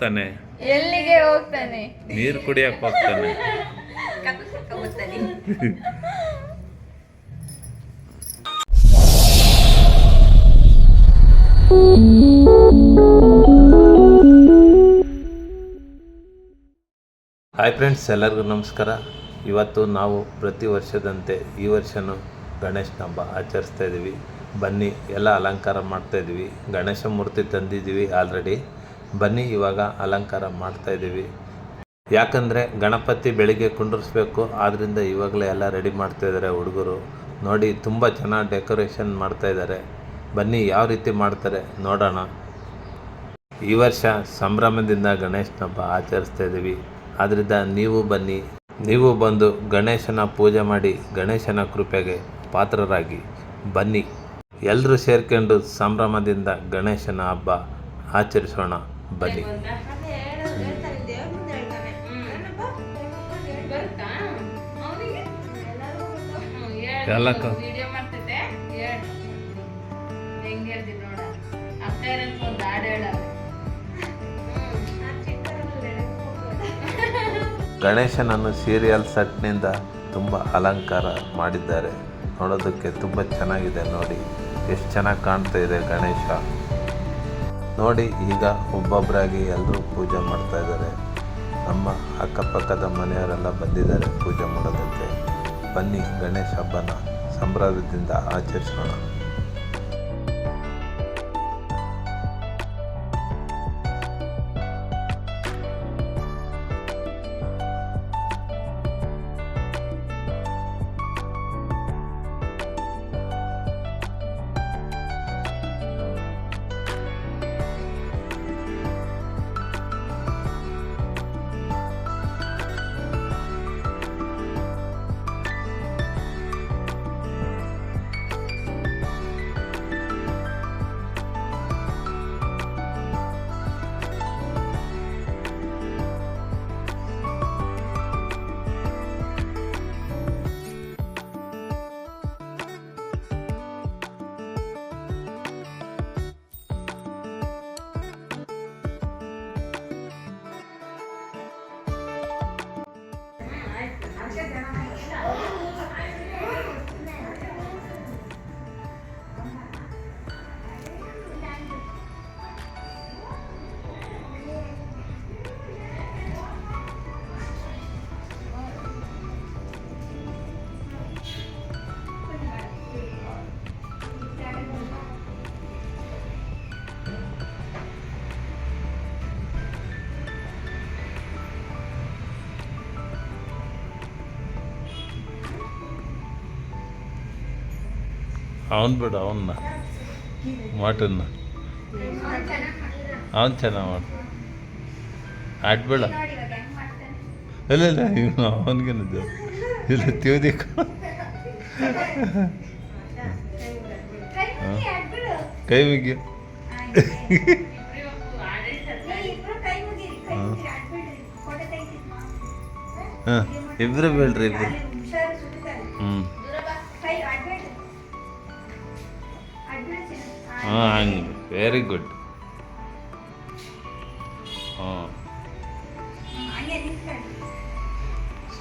ಹೋಗ್ತಾನೆ. ಎಲ್ಲಿಗೆ ಹೋಗ್ತಾನೆ? ನೀರು ಕುಡಿಯಕ್ಕೆ ಹೋಗ್ತಾನೆ. ಹಾಯ್ ಫ್ರೆಂಡ್ಸ್ ಎಲ್ಲರಿಗೂ ನಮಸ್ಕಾರ. ಇವತ್ತು ನಾವು ಪ್ರತಿ ವರ್ಷದಂತೆ ಈ ವರ್ಷನೂ ಗಣೇಶನ ಹಬ್ಬ ಆಚರಿಸ್ತಾ ಇದ್ದೀವಿ ಬನ್ನಿ ಎಲ್ಲ ಅಲಂಕಾರ ಮಾಡ್ತಾ ಇದ್ದೀವಿ ಗಣೇಶ ಮೂರ್ತಿ ತಂದಿದ್ದೀವಿ ಆಲ್ರೆಡಿ ಬನ್ನಿ, ಇವಾಗ ಅಲಂಕಾರ ಮಾಡ್ತಾ ಇದ್ದೀವಿ. ಯಾಕಂದರೆ ಗಣಪತಿ ಬೆಳಿಗ್ಗೆ ಕುಂಡ್ರಿಸ್ಬೇಕು ಆದ್ದರಿಂದ ಇವಾಗಲೇ ಎಲ್ಲ ರೆಡಿ ಮಾಡ್ತಾಯಿದ್ದಾರೆ ಹುಡುಗರು. ನೋಡಿ, ತುಂಬ ಚೆನ್ನಾಗಿ ಡೆಕೋರೇಷನ್ ಮಾಡ್ತಾಯಿದ್ದಾರೆ ಬನ್ನಿ, ಯಾವ ರೀತಿ ಮಾಡ್ತಾರೆ ನೋಡೋಣ. ಈ ವರ್ಷ ಸಂಭ್ರಮದಿಂದ ಗಣೇಶನ ಹಬ್ಬ ಆಚರಿಸ್ತಾ ಇದ್ದೀವಿ. ಆದ್ದರಿಂದ ನೀವು ಬನ್ನಿ, ನೀವು ಬಂದು ಗಣೇಶನ ಪೂಜೆ ಮಾಡಿ ಗಣೇಶನ ಕೃಪೆಗೆ ಪಾತ್ರರಾಗಿ ಬನ್ನಿ. ಎಲ್ಲರೂ ಸೇರ್ಕೊಂಡು ಸಂಭ್ರಮದಿಂದ ಗಣೇಶನ ಹಬ್ಬ ಆಚರಿಸೋಣ. ಬನ್ನಿ. ಎಲ್ಲಕ್ಕ. ಗಣೇಶನನ್ನು ಸೀರಿಯಲ್ ಸೆಟ್ನಿಂದ ತುಂಬ ಅಲಂಕಾರ ಮಾಡಿದ್ದಾರೆ. ನೋಡೋದಕ್ಕೆ ತುಂಬ ಚೆನ್ನಾಗಿದೆ ನೋಡಿ. ಎಷ್ಟು ಚೆನ್ನಾಗಿ ಕಾಣ್ತಾ ಇದೆ ಗಣೇಶ. ನೋಡಿ, ಈಗ ಒಬ್ಬೊಬ್ಬರಾಗಿ ಎಲ್ಲರೂ ಪೂಜೆ ಮಾಡ್ತಾ ಇದ್ದಾರೆ. ನಮ್ಮ ಅಕ್ಕಪಕ್ಕದ ಮನೆಯವರೆಲ್ಲ ಬಂದಿದ್ದಾರೆ ಪೂಜೆ ಮಾಡೋದಕ್ಕೆ. ಬನ್ನಿ, ಗಣೇಶ ಹಬ್ಬನ ಸಂಭ್ರಮದಿಂದ ಆಚರಿಸೋಣ. ಅವನು ಬಿಡ, ಅವನ್ನ. ಮಾಟನ್ನ. ಅವನು ಚೆನ್ನಾಗಿ ಮಾಡ. ಆಡ್ಬೇಡ ಇಲ್ಲ ಇಲ್ಲ, ಇವನು ಅವನಿಗೇನಿದ್ದು ಇಲ್ಲ, ತಿಳ್ದಿ ಕೈ. ಮುಗಿ ಹಾಂ. ಇಬ್ಬರು ಬೇಡ್ರಿ ಇಬ್ಬರು ಹ್ಞೂ ಹಾಂ ಹಂಗೆ. ವೆರಿ ಗುಡ್ ಹಾಂ.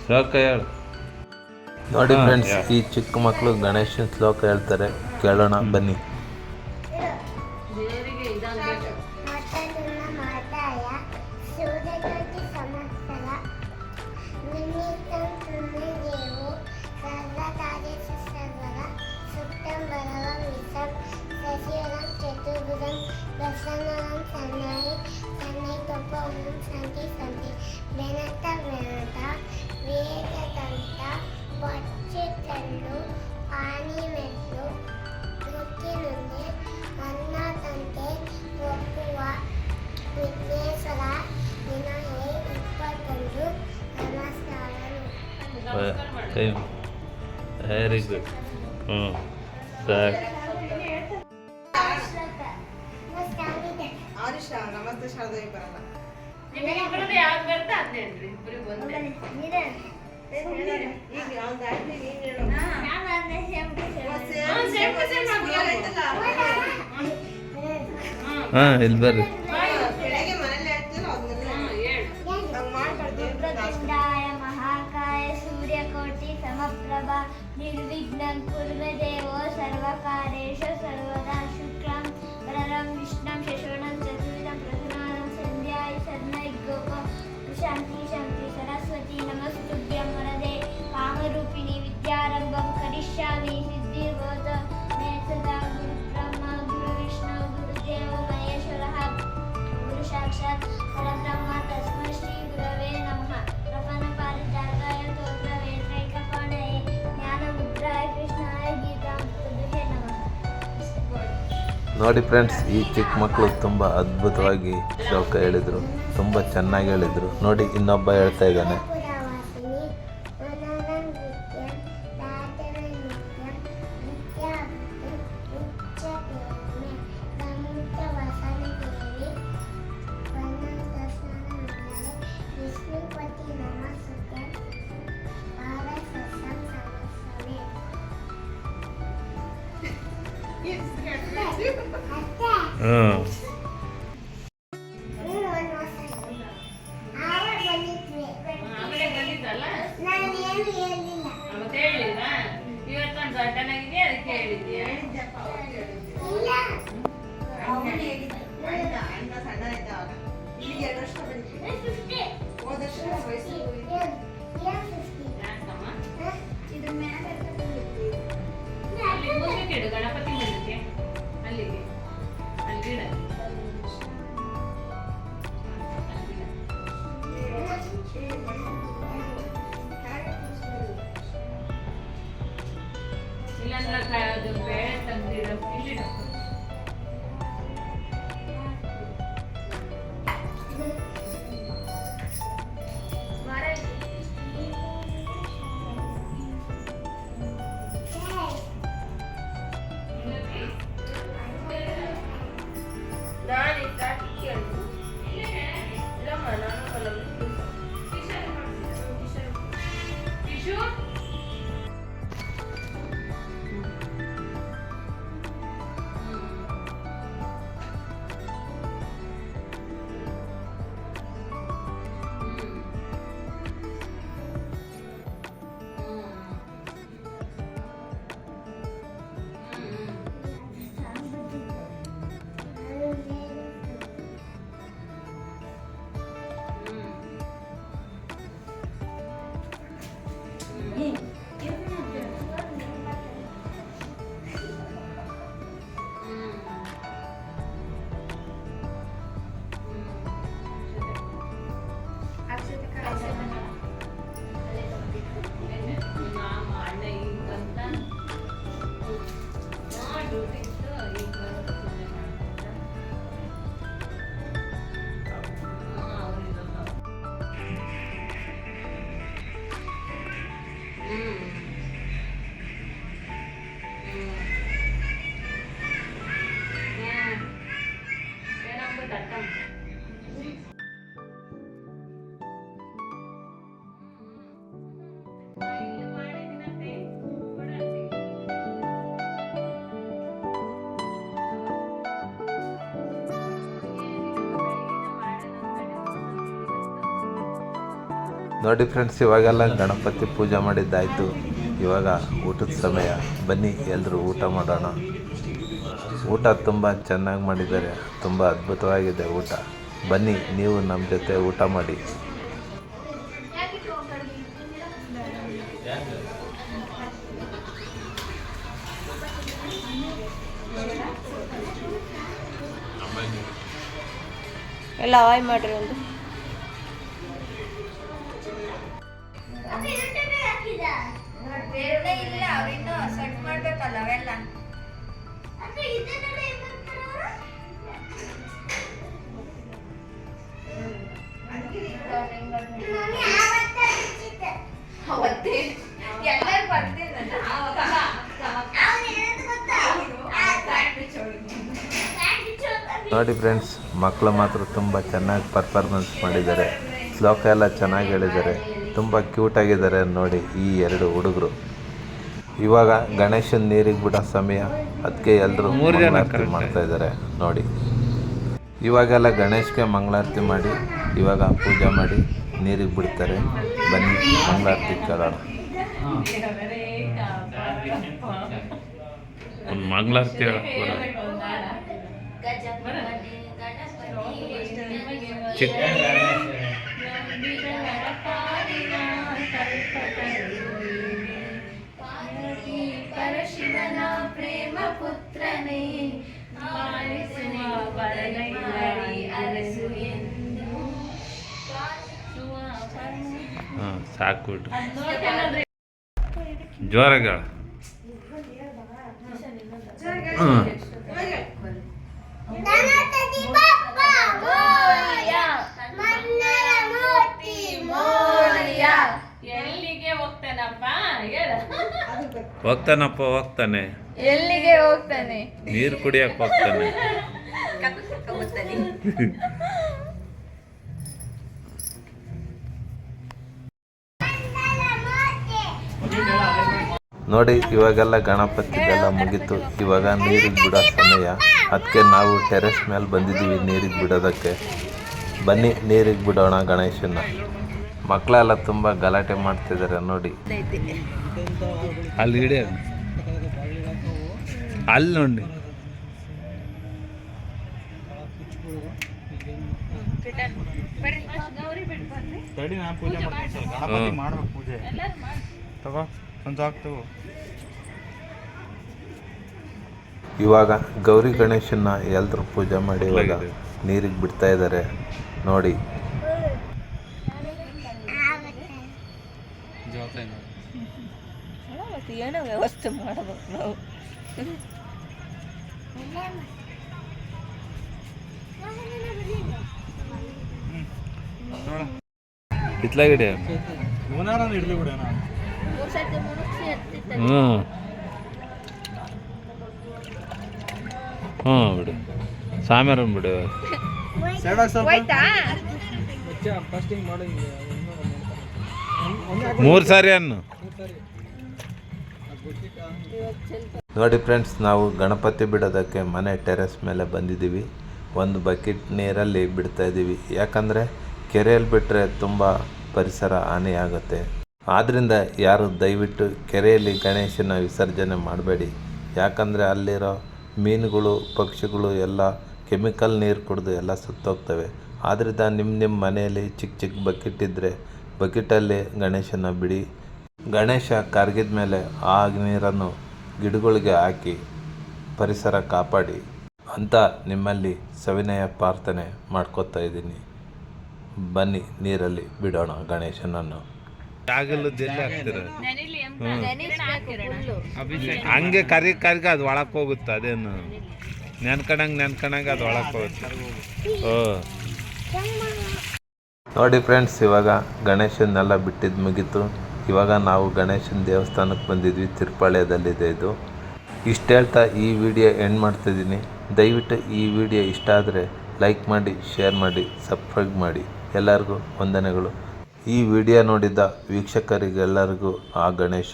ಶ್ಲೋಕ ಹೇಳು. ನೋಡಿ ಫ್ರೆಂಡ್ಸ್ ಈ ಚಿಕ್ಕ ಮಕ್ಕಳು ಗಣೇಶನ ಶ್ಲೋಕ ಹೇಳ್ತಾರೆ. ಕೇಳೋಣ ಬನ್ನಿ. సంతి సంతి వెనత వెనత వేదదంత బొచ్చెట్లు పానీ మెట్లు నొక్కి నుండి అన్నదంతే ఒప్పువ విఘ్నేశ్వర వినాయ ఇప్పత్తెండు నమస్కారం. వెరీ గుడ్ సార్ నమస్తే శారదా ನಿಮಗಿಬ್ರದ್ದು ಯಾವ್ದು ಬರ್ತಾ ಅದ್ನ ಹೇಳ್ರಿ ಇಬ್ರಿಗೆ ಒಂದೇ ಹಾ ಇಲ್ಲಿ ಬರ್ರಿ ನಿರ್ವಿಘ್ನ ಕುರ್ವ ದೇವೋ ಸರ್ವಕಾರೇಶು ನೋಡಿ ಫ್ರೆಂಡ್ಸ್ ಈ ಚಿಕ್ಕ ಮಕ್ಕಳು ತುಂಬ ಅದ್ಭುತವಾಗಿ ಶ್ಲೋಕ ಹೇಳಿದರು, ತುಂಬ ಚೆನ್ನಾಗಿ ಹೇಳಿದರು. ನೋಡಿ ಇನ್ನೊಬ್ಬ ಹೇಳ್ತಾ ಇದ್ದಾನೆ. ಹ್ಞೂ ನೋಡಿ ಫ್ರೆಂಡ್ಸ್ ಇವಾಗೆಲ್ಲ ಗಣಪತಿ ಪೂಜೆ ಮಾಡಿದ್ದಾಯಿತು. ಇವಾಗ ಊಟದ ಸಮಯ. ಬನ್ನಿ ಎಲ್ಲರೂ ಊಟ ಮಾಡೋಣ. ಊಟ ತುಂಬ ಚೆನ್ನಾಗಿ ಮಾಡಿದ್ದಾರೆ. ತುಂಬ ಅದ್ಭುತವಾಗಿದೆ ಊಟ. ಬನ್ನಿ, ನೀವು ನಮ್ಮ ಜೊತೆ ಊಟ ಮಾಡಿ. ಎಲ್ಲ ಆಯ್ ಮಾಡ್ರಿ ಒಂದು. ಬೇರೆ ಇಲ್ಲ ಅವ್ರಿನ್ನೂ ಸೆಟ್ ಮಾಡ್ಬೇಕಲ್ಲ ಅವೆಲ್ಲ. ಎಲ್ಲರೂ ನೋಡಿ ಫ್ರೆಂಡ್ಸ್ ಮಕ್ಕಳು ಮಾತ್ರ ತುಂಬ ಚೆನ್ನಾಗಿ ಪರ್ಫಾರ್ಮೆನ್ಸ್ ಮಾಡಿದ್ದಾರೆ. ಶ್ಲೋಕ ಎಲ್ಲ ಚೆನ್ನಾಗಿ ಹೇಳಿದ್ದಾರೆ. ತುಂಬ ಕ್ಯೂಟಾಗಿದ್ದಾರೆ ನೋಡಿ ಈ ಎರಡು ಹುಡುಗರು. ಇವಾಗ ಗಣೇಶನ ನೀರಿಗೆ ಬಿಡೋ ಸಮಯ. ಅದಕ್ಕೆ ಎಲ್ಲರೂ ಮಂಗಳಾರತಿ ಮಾಡ್ತಾ ಇದ್ದಾರೆ ನೋಡಿ. ಇವಾಗೆಲ್ಲ ಗಣೇಶ್ಗೆ ಮಂಗಳಾರತಿ ಮಾಡಿ ಇವಾಗ ಪೂಜೆ ಮಾಡಿ ನೀರಿಗೆ ಬಿಡ್ತಾರೆ. ಬನ್ನಿ ಮಂಗಳಾರತಿ ಕೇಳೋಣ. ಮಂಗಳಾರತಿ ಚಿಕ್ಕ ಪರಶಿವನ ಪ್ರೇಮ ಪುತ್ರನೇ ಸಾಕು ಜೋರಾಗ ಹ್ಞೂ ಗಣಪತಿ ಬಪ್ಪ ಮೋರ್ಯ ಮಂಗಳಮೂರ್ತಿ ಮೋರ್ಯ ಎಲ್ಲಿಗೆ ಹೋಗ್ತಾನಪ್ಪ ಹೇಳ ಹೋಗ್ತಾನಪ್ಪ ಹೋಗ್ತಾನೆ. ಎಲ್ಲಿಗೆ ಹೋಗ್ತಾನೆ? ನೀರು ಕುಡಿಯಕ್ಕೆ ಹೋಗ್ತಾನೆ. ನೋಡಿ ಇವಾಗೆಲ್ಲ ಗಣಪತಿದೆಲ್ಲ ಮುಗೀತು. ಇವಾಗ ನೀರಿಗೆ ಬಿಡೋ ಸಮಯ. ಅದಕ್ಕೆ ನಾವು ಟೆರೆಸ್ ಮೇಲೆ ಬಂದಿದ್ದೀವಿ ನೀರಿಗೆ ಬಿಡೋದಕ್ಕೆ. ಬನ್ನಿ ನೀರಿಗೆ ಬಿಡೋಣ ಗಣೇಶನ ಮಕ್ಕಳೆಲ್ಲ ತುಂಬ ಗಲಾಟೆ ಮಾಡ್ತಿದ್ದಾರೆ ನೋಡಿ. ಅಲ್ಲಿ ಅಲ್ಲಿ ನೋಡಿ. ಇವಾಗ ಗೌರಿ ಗಣೇಶನ ಎಲ್ಲರೂ ಪೂಜೆ ಮಾಡಿ ಇವಾಗ ನೀರಿಗೆ ಬಿಡ್ತಾ ಇದ್ದಾರೆ ನೋಡಿ. ವ್ಯವಸ್ಥೆ ಮಾಡಬೇಕು ನಾವು. ಬಿತ್ಲಾಗಿಡಿ ಹ್ಞೂ ಹ್ಞೂ ಬಿಡು. ಸಾಮ್ಯಾರನ್ ಬಿಡು. ಮೂರು ಸಾರಿ ಅನ್ನು. ನೋಡಿ ಫ್ರೆಂಡ್ಸ್, ನಾವು ಗಣಪತಿ ಬಿಡೋದಕ್ಕೆ ಮನೆ ಟೆರೆಸ್ ಮೇಲೆ ಬಂದಿದ್ದೀವಿ. ಒಂದು ಬಕೆಟ್ ನೀರಲ್ಲಿ ಬಿಡ್ತಾ ಇದ್ದೀವಿ. ಯಾಕಂದರೆ ಕೆರೆಯಲ್ಲಿ ಬಿಟ್ಟರೆ ತುಂಬ ಪರಿಸರ ಹಾನಿಯಾಗುತ್ತೆ. ಆದ್ದರಿಂದ ಯಾರು ದಯವಿಟ್ಟು ಕೆರೆಯಲ್ಲಿ ಗಣೇಶನ ವಿಸರ್ಜನೆ ಮಾಡಬೇಡಿ. ಯಾಕಂದರೆ ಅಲ್ಲಿರೋ ಮೀನುಗಳು, ಪಕ್ಷಿಗಳು ಎಲ್ಲ ಕೆಮಿಕಲ್ ನೀರು ಕುಡಿದು ಎಲ್ಲ ಸುತ್ತೋಗ್ತವೆ. ಆದ್ದರಿಂದ ನಿಮ್ಮ ನಿಮ್ಮ ಮನೆಯಲ್ಲಿ ಚಿಕ್ಕ ಚಿಕ್ಕ ಬಕೆಟ್ ಇದ್ದರೆ ಬಕೆಟಲ್ಲಿ ಗಣೇಶನ ಬಿಡಿ. ಗಣೇಶ ಕರಗಿದ ಮೇಲೆ ಆ ನೀರನ್ನು ಗಿಡಗಳಿಗೆ ಹಾಕಿ ಪರಿಸರ ಕಾಪಾಡಿ ಅಂತ ನಿಮ್ಮಲ್ಲಿ ಸವಿನಯ ಪ್ರಾರ್ಥನೆ ಮಾಡ್ಕೋತಾ ಇದ್ದೀನಿ. ಬನ್ನಿ ನೀರಲ್ಲಿ ಬಿಡೋಣ ಗಣೇಶನನ್ನು. ಹಂಗೆ ಕರಿ ಕರಿಗ ಅದು ಒಳಕ್ಕೆ ಹೋಗುತ್ತೆ ಅದೇನು? ನೆನ್ಕಣಂಗೆ ನೆನ್ಕಣಂಗೆ ಅದು ಒಳಕ್ಕೆ ಹೋಗುತ್ತೆ. ಓ ನೋಡಿ ಫ್ರೆಂಡ್ಸ್ ಇವಾಗ ಗಣೇಶನ್ನೆಲ್ಲ ಬಿಟ್ಟಿದ್ದು ಮುಗೀತು. ಇವಾಗ ನಾವು ಗಣೇಶನ ದೇವಸ್ಥಾನಕ್ಕೆ ಬಂದಿದ್ವಿ, ತಿರುಪಾಳ್ಯದಲ್ಲಿದೆ ಇದು. ಇಷ್ಟು ಹೇಳ್ತಾ ಈ ವಿಡಿಯೋ ಎಂಡ್ ಮಾಡ್ತಿದ್ದೀನಿ ದಯವಿಟ್ಟು ಈ ವಿಡಿಯೋ ಇಷ್ಟ ಆದರೆ ಲೈಕ್ ಮಾಡಿ ಶೇರ್ ಮಾಡಿ ಸಬ್ಸ್ಕ್ರೈಬ್ ಮಾಡಿ. ಎಲ್ಲರಿಗೂ ವಂದನೆಗಳು. ಈ ವಿಡಿಯೋ ನೋಡಿದ ವೀಕ್ಷಕರಿಗೆಲ್ಲರಿಗೂ ಆ ಗಣೇಶ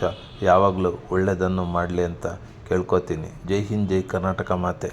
ಯಾವಾಗಲೂ ಒಳ್ಳೆಯದನ್ನು ಮಾಡಲಿ ಅಂತ ಕೇಳ್ಕೊತೀನಿ. ಜೈ ಹಿಂದ್, ಜೈ ಕರ್ನಾಟಕ ಮಾತೆ.